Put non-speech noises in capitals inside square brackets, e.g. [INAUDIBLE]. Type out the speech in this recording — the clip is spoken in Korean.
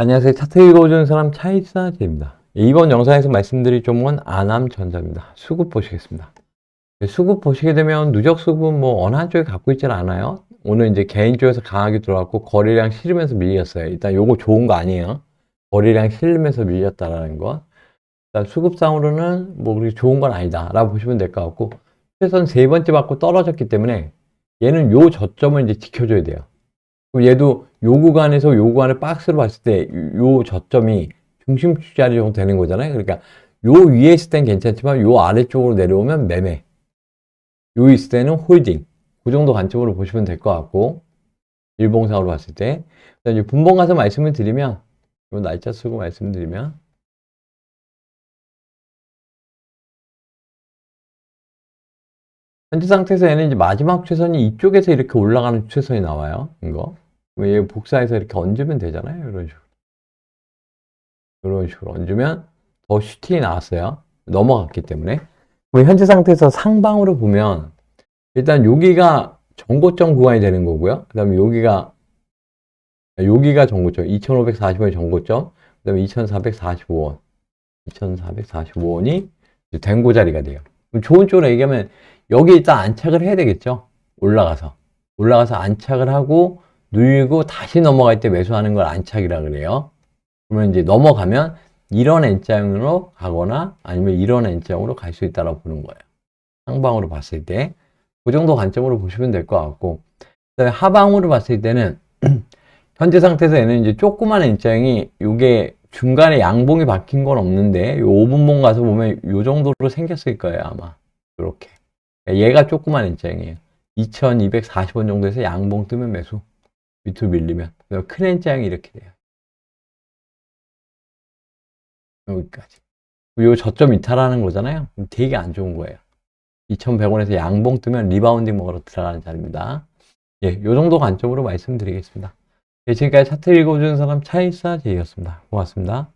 안녕하세요. 차트 읽어주는 사람 차이사제입니다. 이번 영상에서 말씀드릴 종목은 아남전자입니다. 수급 보시겠습니다. 네, 수급 보시게 되면 누적 수급은 뭐 어느 한쪽에 갖고 있질 않아요. 오늘 이제 개인 쪽에서 강하게 들어왔고 거래량 실으면서 밀렸어요. 일단 요거 좋은 거 아니에요. 거래량 실으면서 밀렸다라는 거. 일단 수급상으로는 뭐 그렇게 좋은 건 아니다. 라고 보시면 될 것 같고 최선 세 번째 받고 떨어졌기 때문에 얘는 요 저점을 이제 지켜줘야 돼요. 그럼 얘도 요 구간에서 요 구간을 박스로 봤을 때 요 저점이 중심축 자리 정도 되는 거잖아요. 그러니까 요 위에 있을 땐 괜찮지만 요 아래쪽으로 내려오면 매매. 요 있을 때는 홀딩. 그 정도 관점으로 보시면 될 것 같고 일봉상으로 봤을 때 이제 분봉 가서 말씀을 드리면 요 날짜 쓰고 말씀드리면 현재 상태에서 얘는 이제 마지막 최선이 이쪽에서 이렇게 올라가는 최선이 나와요. 이거. 왜 복사해서 이렇게 얹으면 되잖아요. 이런 식으로. 이런 식으로 얹으면 더 슈팅이 나왔어요. 넘어갔기 때문에. 현재 상태에서 상방으로 보면 일단 여기가 정고점 구간이 되는 거고요. 그 다음에 여기가 여기가 정고점, 2540원이 정고점, 그 다음에 2445원, 2445원이 된고 자리가 돼요. 좋은 쪽으로 얘기하면 여기 일단 안착을 해야 되겠죠. 올라가서. 올라가서 안착을 하고 누이고 다시 넘어갈 때 매수하는 걸 안착이라 그래요. 그러면 이제 넘어가면 이런 N자형으로 가거나 아니면 이런 N자형으로 갈 수 있다고 보는 거예요. 상방으로 봤을 때. 그 정도 관점으로 보시면 될 것 같고. 그다음에 하방으로 봤을 때는 [CLEARS THROAT] 현재 상태에서 얘는 이제 조그만 N자형이 이게 중간에 양봉이 박힌 건 없는데 요 5분봉 가서 보면 요 정도로 생겼을 거예요, 아마. 이렇게. 얘가 조그만 N자형이에요. 2240원 정도에서 양봉 뜨면 매수. 밑으로 밀리면. 큰 N자형이 이렇게 돼요. 여기까지. 요 저점 이탈하는 거잖아요. 되게 안 좋은 거예요. 2,100원에서 양봉 뜨면 리바운딩 먹으러 들어가는 자리입니다. 예, 요 정도 관점으로 말씀드리겠습니다. 예, 지금까지 차트 읽어주는 사람 차이사 제이였습니다. 고맙습니다.